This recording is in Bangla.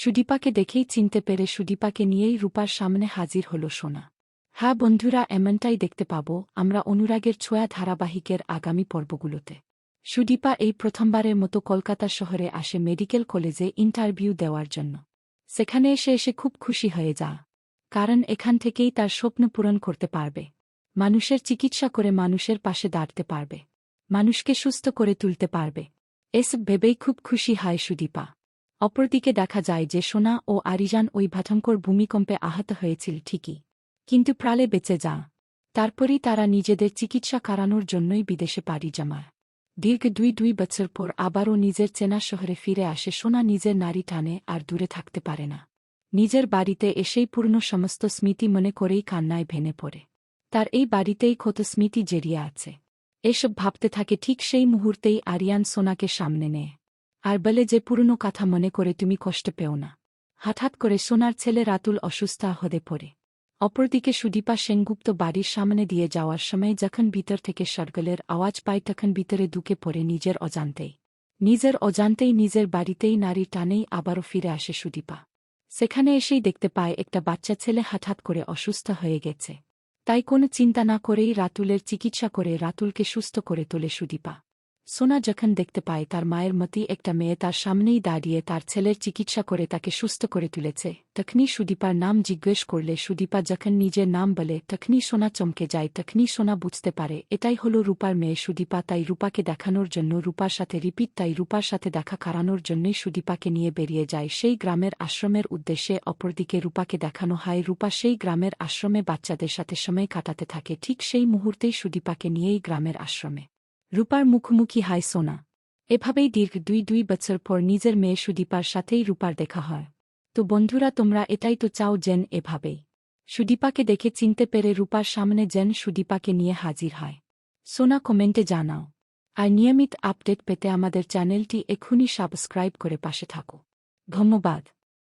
সুদীপাকে দেখেই চিনতে পেরে সুদীপাকে নিয়েই রূপার সামনে হাজির হল সোনা। হ্যাঁ বন্ধুরা, এমনটাই দেখতে পাব আমরা অনুরাগের ছোঁয়া ধারাবাহিকের আগামী পর্বগুলোতে। সুদীপা এই প্রথমবারের মতো কলকাতা শহরে আসে মেডিকেল কলেজে ইন্টারভিউ দেওয়ার জন্য। সেখানে এসে এসে খুব খুশি হয়ে যা। কারণ এখান থেকেই তার স্বপ্ন পূরণ করতে পারবে। মানুষের চিকিৎসা করে মানুষের পাশে দাঁড়তে পারবে। মানুষকে সুস্থ করে তুলতে পারবে। এসব ভেবেই খুব খুশি হয় সুদীপা। অপরদিকে দেখা যায় যে সোনা ও আরিজান ওই ভয়ঙ্কর ভূমিকম্পে আহত হয়েছিল ঠিকই। কিন্তু প্রালে বেঁচে যা। তারপরই তারা নিজেদের চিকিৎসা কারানোর জন্যই বিদেশে পাড়ি জমায় দীর্ঘ দুই দুই বছর পর আবারও নিজের চেনা শহরে ফিরে আসে সোনা নিজের নারী টানে আর দূরে থাকতে পারে না। নিজের বাড়িতে এসেই পূর্ণ সমস্ত স্মৃতি মনে করেই কান্নায় ভেঙে পড়ে। তার এই বাড়িতেই ক্ষত স্মৃতি জড়িয়ে আছে। এসব ভাবতে থাকে ঠিক সেই মুহূর্তেই আরিয়ান সোনাকে সামনে নেয়। আর বলে যে পুরনো কথা মনে করে তুমি কষ্ট পেও না। হঠাৎ করে সোনার ছেলে রাতুল অসুস্থ হতে পড়ে। অপরদিকে সুদীপা সেনগুপ্ত বাড়ির সামনে দিয়ে যাওয়ার সময় যখন ভিতর থেকে সরগলের আওয়াজ পায় তখন ভিতরে দুকে পড়ে নিজের অজান্তেই। নিজের অজান্তেই নিজের বাড়িতেই নারী টানেই আবারও ফিরে আসে সুদীপা। সেখানে এসেই দেখতে পায় একটা বাচ্চা ছেলে হঠাৎ করে অসুস্থ হয়ে গেছে। তাই কোনো চিন্তা না করেই রাতুলের চিকিৎসা করে রাতুলকে সুস্থ করে তোলে সুদীপা। সোনা যখন দেখতে পায় তার মায়ের মতি একটা মেয়ে তার সামনেই দাঁড়িয়ে তার ছেলের চিকিৎসা করে তাকে সুস্থ করে তুলেছে, তখনই সুদীপার নাম জিজ্ঞেস করলে সুদীপা যখন নিজের নাম বলে তখনই সোনা চমকে যায়, তখনই সোনা বুঝতে পারে, এটাই হলো রূপার মেয়ে সুদীপা, তাই রূপাকে দেখানোর জন্য রূপার সাথে রিপিট, তাই রূপার সাথে দেখা কারানোর জন্যই সুদীপাকে নিয়ে বেরিয়ে যায়, সেই গ্রামের আশ্রমের উদ্দেশ্যে অপরদিকে রূপাকে দেখানো হয়, রূপা সেই গ্রামের আশ্রমে বাচ্চাদের সাথে সময় কাটাতে থাকে, ঠিক সেই মুহূর্তেই সুদীপাকে নিয়েই গ্রামের আশ্রমে। রূপার মুখোমুখি হয় সোনা। এভাবেই দীর্ঘ দুই দুই বছর পর নিজের মেয়ে সুদীপার সাথেই রূপার দেখা হয়। তো বন্ধুরা, তোমরা এটাই তো চাও যেন এভাবেই সুদীপাকে দেখে চিনতে পেরে রূপার সামনে যেন সুদীপাকে নিয়ে হাজির হয়। সোনা, কমেন্টে জানাও। আর নিয়মিত আপডেট পেতে আমাদের চ্যানেলটি এখনই সাবস্ক্রাইব করে পাশে থাকো। ধন্যবাদ।